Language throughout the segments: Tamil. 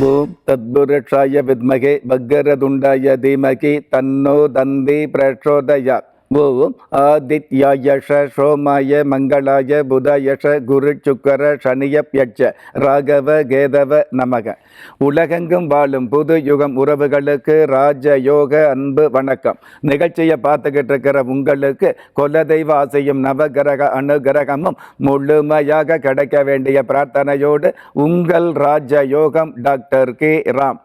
ஓம் தத்புருஷாய வித்மகே பக்கரதுண்டாய தீமகி தன்னோ தந்தி பிரச்சோதயா ஓம் ஆதித்யாயஷ சோமாய மங்களாய புதயஷ குரு சுக்கர சனியப்யட்ச ராகவ கேதவ நமக. உலகெங்கும் வாழும் புது யுகம் உறவுகளுக்கு ராஜ யோக அன்பு வணக்கம். நிகழ்ச்சியை பார்த்துக்கிட்டு இருக்கிற உங்களுக்கு குலதெய்வ ஆசையும் நவகிரக அனுகிரகமும் முழுமையாக கிடைக்க வேண்டிய பிரார்த்தனையோடு உங்கள் Raja Yogam doctor K. Ram.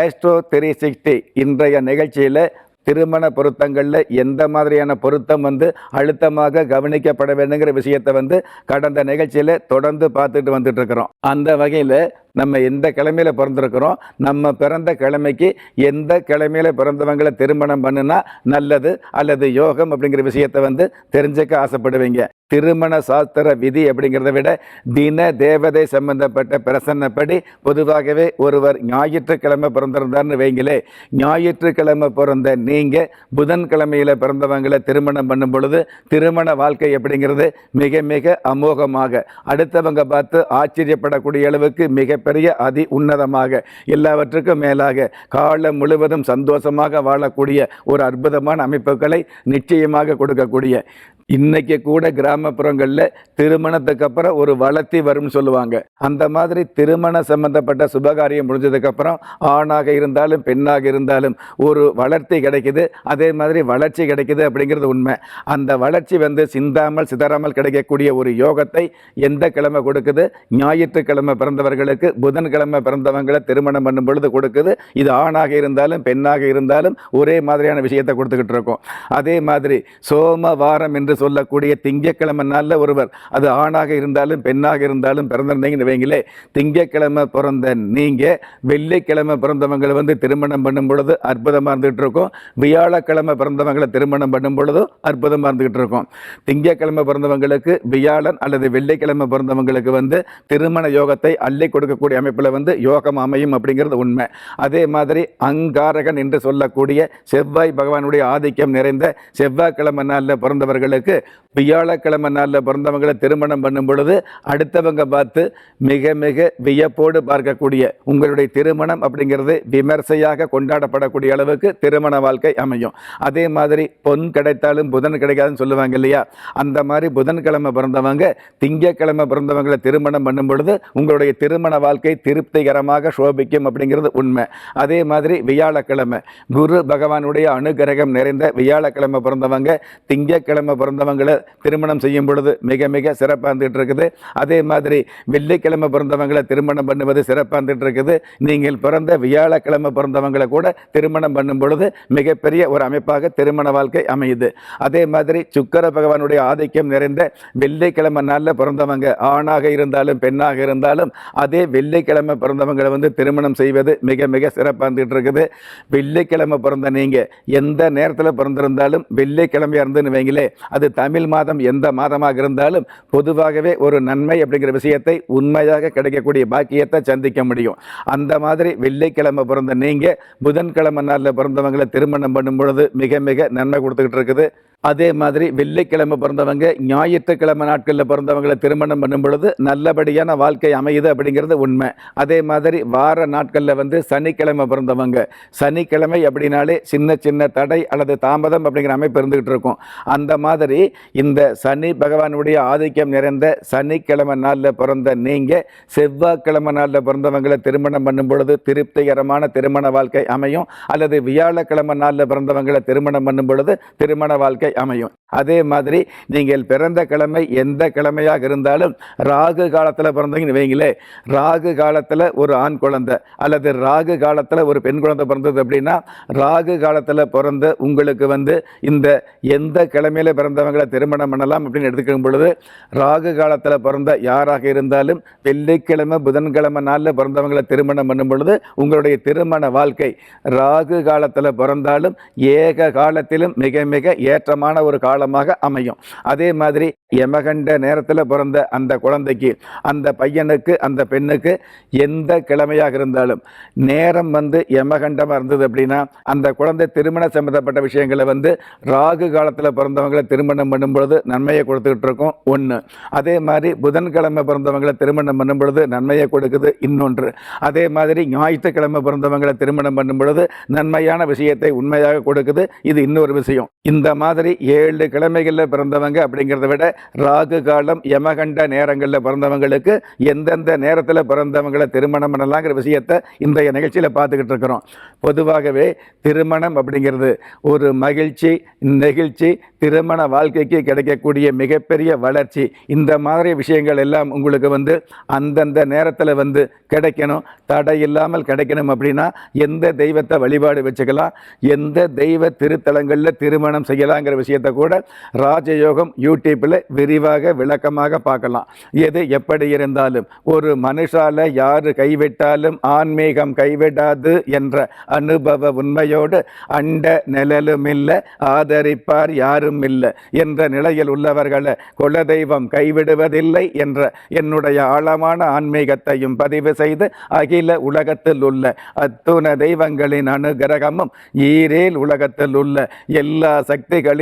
Astro three sixty இன்றைய நிகழ்ச்சியில் திருமண பொருத்தங்களில் எந்த மாதிரியான பொருத்தம் வந்து அழுத்தமாக கவனிக்கப்பட வேண்டுங்கிற விஷயத்தை வந்து கடந்த நிகழ்ச்சியில் தொடர்ந்து பார்த்துட்டு வந்துட்டு இருக்கிறோம். அந்த வகையில் நம்ம எந்த கிழமையில் பிறந்திருக்கிறோம் நம்ம பிறந்த கிழமைக்கு எந்த கிழமையில் பிறந்தவங்களை திருமணம் பண்ணுனா நல்லது அல்லது யோகம் அப்படிங்கிற விஷயத்தை வந்து தெரிஞ்சுக்க ஆசைப்படுவீங்க. திருமண சாஸ்திர விதி அப்படிங்கிறத விட தின தேவதை சம்பந்தப்பட்ட பிரசன்னப்படி பொதுவாகவே ஒருவர் ஞாயிற்றுக்கிழமை பிறந்திருந்தார்னு வைங்களே ஞாயிற்றுக்கிழமை பிறந்த நீங்கள் புதன்கிழமையில் பிறந்தவங்களை திருமணம் பண்ணும் பொழுது திருமண வாழ்க்கை அப்படிங்கிறது மிக மிக அமோகமாக அடுத்தவங்க பார்த்து ஆச்சரியப்படக்கூடிய அளவுக்கு மிக மிகப்பெரிய அதி உன்னதமாக எல்லாவற்றுக்கும் மேலாக காலம் முழுவதும் சந்தோஷமாக வாழக்கூடிய ஒரு அற்புதமான அமைப்புகளை நிச்சயமாக கொடுக்கக்கூடிய இன்னைக்கு கூட கிராமப்புறங்களில் திருமணத்துக்கு அப்புறம் ஒரு வளர்த்தி வரும்னு சொல்லுவாங்க. அந்த மாதிரி திருமண சம்பந்தப்பட்ட சுபகாரியம் முடிஞ்சதுக்கப்புறம் ஆணாக இருந்தாலும் பெண்ணாக இருந்தாலும் ஒரு வளர்த்தி கிடைக்குது. அதே மாதிரி வளர்ச்சி கிடைக்குது அப்படிங்கிறது உண்மை. அந்த வளர்ச்சி வந்து சிந்தாமல் சிதறாமல் கிடைக்கக்கூடிய ஒரு யோகத்தை எந்த கிழமை கொடுக்குது? ஞாயிற்றுக்கிழமை பிறந்தவர்களுக்கு புதன்கிழமை பிறந்தவங்களை திருமணம் பண்ணும் பொழுது கொடுக்குது. இது ஆணாக இருந்தாலும் பெண்ணாக இருந்தாலும் ஒரே மாதிரியான விஷயத்தை கொடுத்துக்கிட்டு இருக்கோம். அதே மாதிரி சோமவாரம் என்று சொல்லக்கூடிய திங்கக்கிழமை நாளில் ஒருவர். அது ஆணாக இருந்தாலும் பெண்ணாக இருந்தாலும் பிறந்திருந்தீங்கன்னு வைங்களே திங்கக்கிழமை பிறந்த நீங்கள் வெள்ளிக்கிழமை பிறந்தவங்களை வந்து திருமணம் பண்ணும் பொழுது அற்புதமாக இருந்துகிட்டு இருக்கோம். வியாழக்கிழமை பிறந்தவங்களை திருமணம் பண்ணும் பொழுதும் அற்புதமாக இருந்துகிட்டு இருக்கோம். திங்கக்கிழமை பிறந்தவங்களுக்கு வியாழன் அல்லது வெள்ளிக்கிழமை பிறந்தவங்களுக்கு வந்து திருமண யோகத்தை அள்ளி கொடுக்கக்கூடிய அமைப்பில் வந்து யோகம் அமையும் அப்படிங்கிறது உண்மை. அதே மாதிரி அங்காரகன் என்று சொல்லக்கூடிய செவ்வாய் பகவானுடைய ஆதிக்கம் நிறைந்த செவ்வாய்க்கிழமை நாளில் பிறந்தவர்களுக்கு வியாழக்கிழமை நாளில் பிறந்தவங்களை திருமணம் பண்ணும் பொழுது அடுத்தவங்க பார்த்து மிக மிக வியப்போடு பார்க்கக்கூடிய உங்களுடைய திருமணம் அப்படிங்கிறது விமர்சையாக கொண்டாடப்படக்கூடிய அளவுக்கு திருமண வாழ்க்கை அமையும். அதே மாதிரி பொன் கிடைத்தாலும் புதன் கிடைக்காதுன்னு சொல்லுவாங்க இல்லையா? அந்த மாதிரி புதன்கிழமை பிறந்தவங்க திங்கக்கிழமை பிறந்தவங்களை திருமணம் பண்ணும் பொழுது உங்களுடைய திருமண வாழ்க்கை திருப்திகரமாக சோபிக்கும் அப்படிங்கிறது உண்மை. அதே மாதிரி வியாழக்கிழமை குரு பகவானுடைய அனுகிரகம் நிறைந்த வியாழக்கிழமை பிறந்தவங்க திங்கக்கிழமை பிறந்தவங்களை திருமணம் செய்யும் பொழுது மிக மிக சிறப்பாக இருந்துகிட்டு இருக்குது அதே மாதிரி வெள்ளிக்கிழமை பிறந்தவங்களை திருமணம் பண்ணுவது சிறப்பாக இருந்துகிட்டு இருக்குது நீங்கள் பிறந்த வியாழக்கிழமை பிறந்தவங்களை கூட திருமணம் பண்ணும் பொழுது மிகப்பெரிய ஒரு அமைப்பாக திருமண வாழ்க்கை அமையுது. அதே மாதிரி சுக்கர பகவானுடைய ஆதிக்கம் நிறைந்த வெள்ளிக்கிழமை நாளில் பிறந்தவங்க ஆணாக இருந்தாலும் பெண்ணாக இருந்தாலும் அதே வெள்ளிக்கிழமை பிறந்தவங்களை வந்து திருமணம் செய்வது மிக மிக சிறப்பாக இருந்துகிட்டு இருக்குது வெள்ளிக்கிழமை பிறந்த நீங்கள் எந்த நேரத்தில் பிறந்திருந்தாலும் வெள்ளிக்கிழமையாக இருந்துன்னு வைங்களே அது தமிழ் மாதம் எந்த மாதமாக இருந்தாலும் பொதுவாகவே ஒரு நன்மை அப்படிங்கிற விஷயத்தை உண்மையாக கிடைக்கக்கூடிய பாக்கியத்தை சந்திக்க முடியும். அந்த மாதிரி வெள்ளிக்கிழமை பிறந்த நீங்கள் புதன்கிழமை நாளில் பிறந்தவங்களை திருமணம் பண்ணும் பொழுது மிக மிக நன்மை கொடுத்துக்கிட்டு இருக்குது. அதே மாதிரி வெள்ளிக்கிழமை பிறந்தவங்க ஞாயிற்றுக்கிழமை நாட்களில் பிறந்தவங்களை திருமணம் பண்ணும் பொழுது நல்லபடியான வாழ்க்கை அமையுது அப்படிங்கிறது உண்மை. அதே மாதிரி வார நாட்களில் வந்து சனிக்கிழமை பிறந்தவங்க. சனிக்கிழமை அப்படின்னாலே சின்ன சின்ன தடை அல்லது தாமதம் அப்படிங்கிற அமைப்பு இருந்துகிட்டு இருக்கும். அந்த மாதிரி இந்த சனி பகவானுடைய ஆதிக்கம் நிறைந்த சனிக்கிழமை நாளில் பிறந்த நீங்கள் செவ்வாய்க்கிழமை நாளில் பிறந்தவங்களை திருமணம் பண்ணும் பொழுது திருப்திகரமான திருமண வாழ்க்கை அமையும். அல்லது வியாழக்கிழமை நாளில் பிறந்தவங்களை திருமணம் பண்ணும் பொழுது திருமண வாழ்க்கை அமையும். அதே மாதிரி நீங்கள் பிறந்த கிழமை எந்த கிழமையாக இருந்தாலும் ராகு காலத்தில் பிறந்தீங்கன்னு வைங்களே ராகு காலத்தில் ஒரு ஆண் குழந்தை அல்லது ராகு காலத்தில் ஒரு பெண் குழந்தை பிறந்தது அப்படின்னா ராகு காலத்தில் பிறந்த உங்களுக்கு வந்து இந்த எந்த கிழமையில பிறந்தவங்களை திருமணம் பண்ணலாம் அப்படின்னு எடுத்துக்கும் பொழுது ராகு காலத்தில் பிறந்த யாராக இருந்தாலும் வெள்ளிக்கிழமை புதன்கிழமை நாளில் பிறந்தவங்களை திருமணம் பண்ணும் பொழுது உங்களுடைய திருமண வாழ்க்கை ராகு காலத்தில் பிறந்தாலும் ஏக காலத்திலும் மிக மிக ஏற்றமாக அற்புதமான ஒரு காலமாக அமையும். அதே மாதிரி யமகண்ட நேரத்தில் பிறந்த அந்த குழந்தைக்கு அந்த பையனுக்கு அந்த பெண்ணுக்கு எந்த கிழமையாக இருந்தாலும் நேரம் வந்து யமகண்டமாக இருந்தது அப்படின்னா அந்த குழந்தை திருமண சம்மந்தப்பட்ட விஷயங்களை வந்து ராகு காலத்தில் பிறந்தவங்களை திருமணம் பண்ணும் பொழுது நன்மையை கொடுத்துக்கிட்டு இருக்கும். ஒன்று அதே மாதிரி புதன்கிழமை பிறந்தவங்களை திருமணம் பண்ணும் பொழுது நன்மையை கொடுக்குது. இன்னொன்று. அதே மாதிரி ஞாயிற்றுக்கிழமை பிறந்தவங்களை திருமணம் பண்ணும் பொழுது நன்மையான விஷயத்தை உண்மையாக கொடுக்குது. இது இன்னொரு விஷயம். இந்த மாதிரி ஏழு கிழமைகளில் பிறந்தவங்க அப்படிங்கிறத விட ராகு காலம் யமகண்ட நேரங்களில் பிறந்தவங்களுக்கு எந்தெந்த நேரத்தில் பிறந்தவங்களை திருமணம் பண்ணலாங்கிற விஷயத்தை இந்த நிகழ்ச்சியில் பார்த்துக்கிட்டு இருக்கிறோம். பொதுவாகவே திருமணம் அப்படிங்கிறது ஒரு மகிழ்ச்சி நெகிழ்ச்சி திருமண வாழ்க்கைக்கு கிடைக்கக்கூடிய மிகப்பெரிய வளர்ச்சி. இந்த மாதிரி விஷயங்கள் எல்லாம் உங்களுக்கு வந்து அந்தந்த நேரத்தில் வந்து கிடைக்கணும். தடை இல்லாமல் கிடைக்கணும் அப்படின்னா எந்த தெய்வத்தை வழிபாடு வச்சுக்கலாம் எந்த தெய்வ திருத்தலங்களில் திருமணம் செய்யலாங்கிற விஷயத்தை கூட ராஜயோகம் யூடியூப்பில் விரிவாக விளக்கமாக பார்க்கலாம். எது எப்படி இருந்தாலும் ஒரு மனுஷால யாரு கைவிட்டாலும் ஆன்மீகம் கைவிடாது என்ற அனுபவ உண்மையோடு அண்ட நிழலும் இல்லை ஆதரிப்பார் யாரும் இல்லை என்ற நிலையில் உள்ளவர்களை குலதெய்வம் கைவிடுவதில்லை என்ற என்னுடைய ஆழமான ஆன்மீகத்தையும் பதிவு செய்து அகில உலகத்தில் உள்ள அத்துண தெய்வங்களின் அனுகிரகமும் ஈரேல் உலகத்தில் உள்ள எல்லா சக்திகளின்